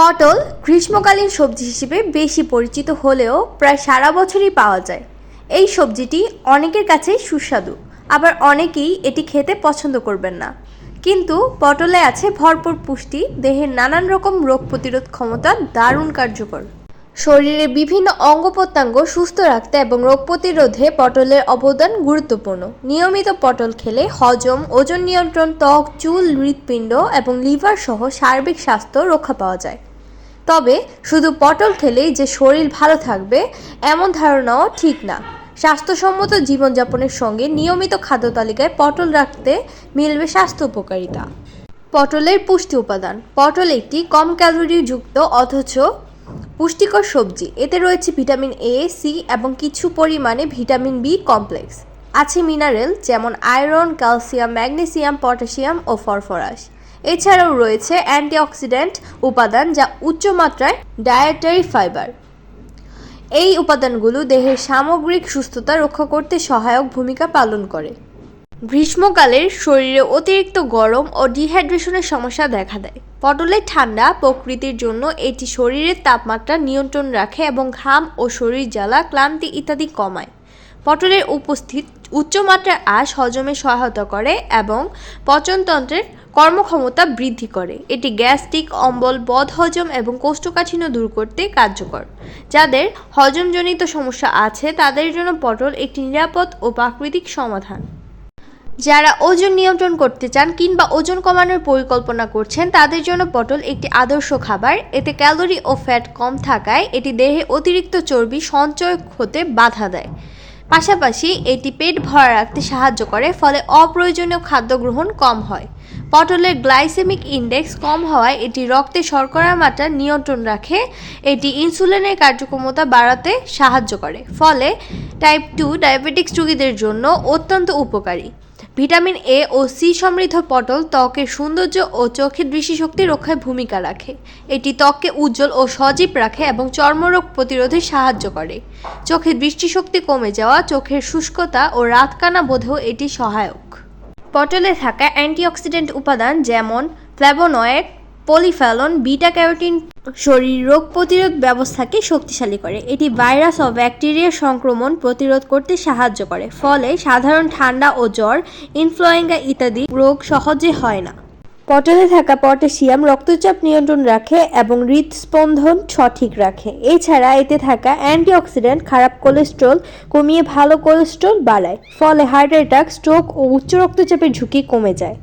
পটল গ্রীষ্মকালীন সবজি হিসেবে বেশি পরিচিত হলেও প্রায় সারা বছরই পাওয়া যায়। এই সবজিটি অনেকের কাছে সুস্বাদু, আবার অনেকেই এটি খেতে পছন্দ করবেন না। কিন্তু পটলে আছে ভরপুর পুষ্টি, দেহের নানান রকম রোগ প্রতিরোধ ক্ষমতা দারুণ কার্যকর। শরীরের বিভিন্ন অঙ্গ প্রত্যঙ্গ সুস্থ রাখতে এবং রোগ প্রতিরোধে পটলের অবদান গুরুত্বপূর্ণ। নিয়মিত পটল খেলে হজম, ওজন নিয়ন্ত্রণ, ত্বক, চুল, হৃৎপিণ্ড এবং লিভার সহ সার্বিক স্বাস্থ্য রক্ষা পাওয়া যায়। তবে শুধু পটল খেলেই যে শরীর ভালো থাকবে, এমন ধারণাও ঠিক না। স্বাস্থ্যসম্মত জীবনযাপনের সঙ্গে নিয়মিত খাদ্য তালিকায় পটল রাখতে মিলবে স্বাস্থ্য উপকারিতা। পটলের পুষ্টি উপাদান। পটল একটি কম ক্যালোরি যুক্ত অথচ পুষ্টিকর সবজি। এতে রয়েছে ভিটামিন এ সি এবং কিছু পরিমাণে ভিটামিন বি কমপ্লেক্স। আছে মিনারেল যেমন আয়রন, ক্যালসিয়াম, ম্যাগনেসিয়াম, পটাশিয়াম ও ফসফরাস। এছাড়াও রয়েছে অ্যান্টিঅক্সিডেন্ট উপাদান যা উচ্চ মাত্রায় ডায়েটারি ফাইবার। এই উপাদানগুলো দেহের সামগ্রিক সুস্থতা রক্ষা করতে সহায়ক ভূমিকা পালন করে। গ্রীষ্মকালের শরীরে অতিরিক্ত গরম ও ডিহাইড্রেশনের সমস্যা দেখা দেয়। পটলের ঠান্ডা প্রকৃতির জন্য এটি শরীরের তাপমাত্রা নিয়ন্ত্রণ রাখে এবং ঘাম ও শরীর জ্বালা, ক্লান্তি ইত্যাদি কমায়। পটলের উপস্থিত উচ্চমাত্রার আঁশ হজমে সহায়তা করে এবং পচনতন্ত্রের কর্মক্ষমতা বৃদ্ধি করে। এটি গ্যাস্ট্রিক, অম্বল বদহজম এবং কোষ্ঠকাঠিন্য দূর করতে কার্যকর। যাদের হজমজনিত সমস্যা আছে, তাদের জন্য পটল একটি নিরাপদ ও প্রাকৃতিক সমাধান। যারা ওজন নিয়ন্ত্রণ করতে চান কিংবা ওজন কমানোর পরিকল্পনা করছেন, তাদের জন্য পটল একটি আদর্শ খাবার। এতে ক্যালোরি ও ফ্যাট কম থাকায় এটি দেহে অতিরিক্ত চর্বি সঞ্চয় হতে বাধা দেয়। পাশাপাশি এটি পেট ভরা রাখতে সাহায্য করে, ফলে অপ্রয়োজনীয় খাদ্য গ্রহণ কম হয়। পটলের গ্লাইসেমিক ইন্ডেক্স কম হওয়ায় এটি রক্তে শর্করার মাত্রা নিয়ন্ত্রণ রাখে। এটি ইনসুলিনের কার্যক্ষমতা বাড়াতে সাহায্য করে, ফলে টাইপ টু ডায়াবেটিক্স রোগীদের জন্য অত্যন্ত উপকারী। ভিটামিন এ ও সি সমৃদ্ধ পটল ত্বকের সৌন্দর্য ও চোখের দৃষ্টিশক্তি রক্ষায় ভূমিকা রাখে। এটি ত্বককে উজ্জ্বল ও সজীব রাখে এবং চর্মরোগ প্রতিরোধে সাহায্য করে। চোখের দৃষ্টিশক্তি কমে যাওয়া, চোখের শুষ্কতা ও রাতকানা বোধেও এটি সহায়ক। পটলে থাকা অ্যান্টিঅক্সিডেন্ট উপাদান যেমন ফ্ল্যাভোনয়েড পলিফ্যালন বিটা ক্যারোটিন শরীর রোগ প্রতিরোধ ব্যবস্থাকে শক্তিশালী করে। এটি ভাইরাস ও ব্যাকটেরিয়া সংক্রমণ প্রতিরোধ করতে সাহায্য করে, ফলে সাধারণ ঠান্ডা ও জ্বর, ইনফ্লুয়েঞ্জা ইত্যাদি রোগ সহজে হয় না। পটলে থাকা পটাশিয়াম রক্তচাপ নিয়ন্ত্রণ রাখে এবং হৃদস্পন্দন সঠিক রাখে। এছাড়া এতে থাকা অ্যান্টিঅক্সিডেন্ট খারাপ কোলেস্ট্রল কমিয়ে ভালো কোলেস্ট্রল বাড়ায়, ফলে হার্ট অ্যাটাক, স্ট্রোক ও উচ্চ রক্তচাপের ঝুঁকি কমে যায়।